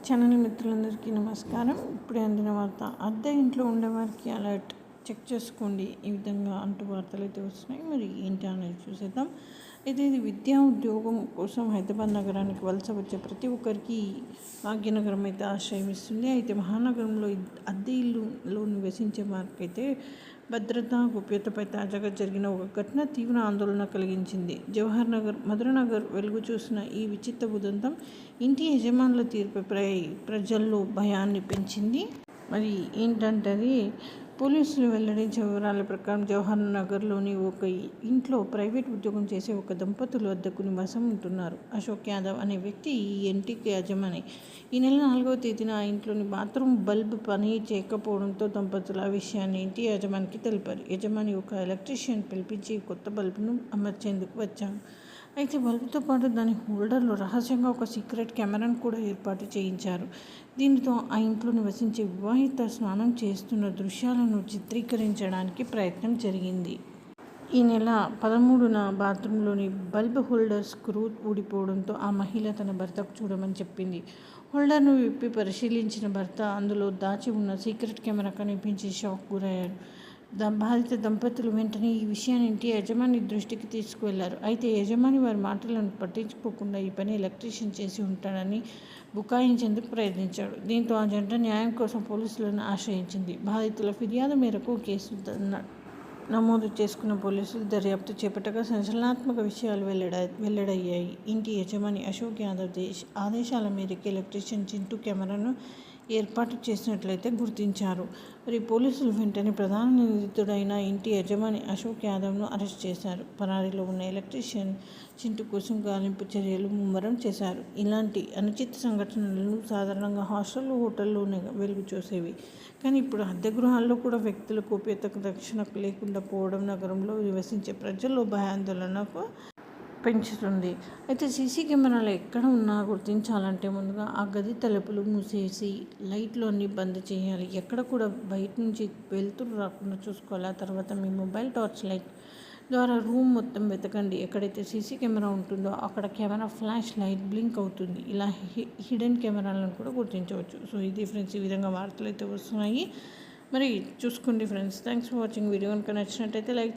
Channel మిత్రులందరికీ నమస్కారం. ఇప్పుడే అందిన వార్త. అద్దె ఇంట్లో ఉండేవారికి అలర్ట్. చెక్ చేసుకోండి. ఈ విధంగా అంటూ వార్తలు అయితే వస్తున్నాయి. మరి ఏంటి అనేది చూసేద్దాం. అయితే ఇది విద్యా ఉద్యోగం కోసం హైదరాబాద్ నగరానికి వలస వచ్చే ప్రతి ఒక్కరికి భాగ్యనగరం అయితే ఆశ్రయం ఇస్తుంది. అయితే మహానగరంలో అద్దె ఇల్లులో నివసించే వారికైతే భద్రత గోప్యతపై తాజాగా జరిగిన ఒక ఘటన తీవ్ర ఆందోళన కలిగించింది. జవహర్ నగర్ మధురనగర్ వెలుగు చూసిన ఈ విచిత్ర ఉదంతం ఇంటి యజమానుల తీర్పుపై ప్రజల్లో భయాన్ని పెంచింది. మరి ఏంటంటే అది పోలీసులు వెల్లడించిన వివరాల ప్రకారం జవహర్ నగర్లోని ఒక ఇంట్లో ప్రైవేట్ ఉద్యోగం చేసే ఒక దంపతులు వద్దకు నివాసం ఉంటున్నారు. అశోక్ యాదవ్ అనే వ్యక్తి ఈ ఇంటికి యజమాని. ఈ నెల నాలుగవ తేదీన ఆ ఇంట్లోని బాత్రూమ్ బల్బ్ పని చేయకపోవడంతో దంపతులు ఆ విషయాన్ని ఇంటి యజమానికి తెలిపారు. యజమాని ఒక ఎలక్ట్రీషియన్ పిలిపించి కొత్త బల్బును అమర్చేందుకు వచ్చాను అయితే బల్బుతో పాటు దాని హోల్డర్లో రహస్యంగా ఒక సీక్రెట్ కెమెరాను కూడా ఏర్పాటు చేయించారు. దీనితో ఆ ఇంట్లో నివసించే వివాహిత స్నానం చేస్తున్న దృశ్యాలను చిత్రీకరించడానికి ప్రయత్నం జరిగింది. ఈ నెల పదమూడున బాత్రూంలోని బల్బ్ హోల్డర్ స్క్రూ ఊడిపోవడంతో ఆ మహిళ తన భర్తకు చూడమని చెప్పింది. హోల్డర్ను విప్పి పరిశీలించిన భర్త అందులో దాచి ఉన్న సీక్రెట్ కెమెరా కనిపించి షాక్ గురయ్యారు బాధిత దంపతులు వెంటనే ఈ విషయాన్ని ఇంటి యజమాని దృష్టికి తీసుకువెళ్ళారు. అయితే యజమాని వారి మాటలను పట్టించుకోకుండా ఈ పని ఎలక్ట్రీషియన్ చేసి ఉంటాడని బుకాయించేందుకు ప్రయత్నించాడు. దీంతో ఆ జంట న్యాయం కోసం పోలీసులను ఆశ్రయించింది. బాధితుల ఫిర్యాదు మేరకు కేసు నమోదు చేసుకున్న పోలీసులు దర్యాప్తు చేపట్టగా సంచలనాత్మక విషయాలు వెల్లడ వెల్లడయ్యాయి. ఇంటి యజమాని అశోక్ యాదవ్ దేశ్ ఆదేశాల మేరకు ఎలక్ట్రీషియన్ చింటూ కెమెరాను ఏర్పాటు చేసినట్లయితే గుర్తించారు. మరి పోలీసులు వెంటనే ప్రధాన నిందితుడైన ఇంటి యజమాని అశోక్ యాదవ్ను అరెస్ట్ చేశారు. పరారీలో ఉన్న ఎలక్ట్రీషియన్ చింటు కోసం గాలింపు చర్యలు ముమ్మరం చేశారు. ఇలాంటి అనుచిత సంఘటనలను సాధారణంగా హాస్టల్ హోటల్లోనే వెలుగు చూసేవి. కానీ ఇప్పుడు అద్దె గృహాల్లో కూడా వ్యక్తుల గోప్యతకు రక్షణ లేకుండా పోవడం నగరంలో నివసించే ప్రజల్లో భయాందోళనకు పెంచుతుంది. అయితే సీసీ కెమెరాలు ఎక్కడ ఉన్నా గుర్తించాలంటే ముందుగా ఆ గది తలుపులు మూసేసి లైట్లు అన్నీ బంద్ చేయాలి. ఎక్కడ కూడా బయట నుంచి వెళ్తురు రాకుండా చూసుకోవాలి. ఆ తర్వాత మీ మొబైల్ టార్చ్ లైట్ ద్వారా రూమ్ మొత్తం వెతకండి. ఎక్కడైతే సీసీ కెమెరా ఉంటుందో అక్కడ కెమెరా ఫ్లాష్ లైట్ బ్లింక్ అవుతుంది. ఇలా హిడెన్ కెమెరాలను కూడా గుర్తించవచ్చు. సో ఇది ఫ్రెండ్స్ ఈ విధంగా వార్తలు అయితే వస్తున్నాయి. మరి చూసుకోండి friends. Thanks for watching. Video కనుక నచ్చినట్టయితే లైక్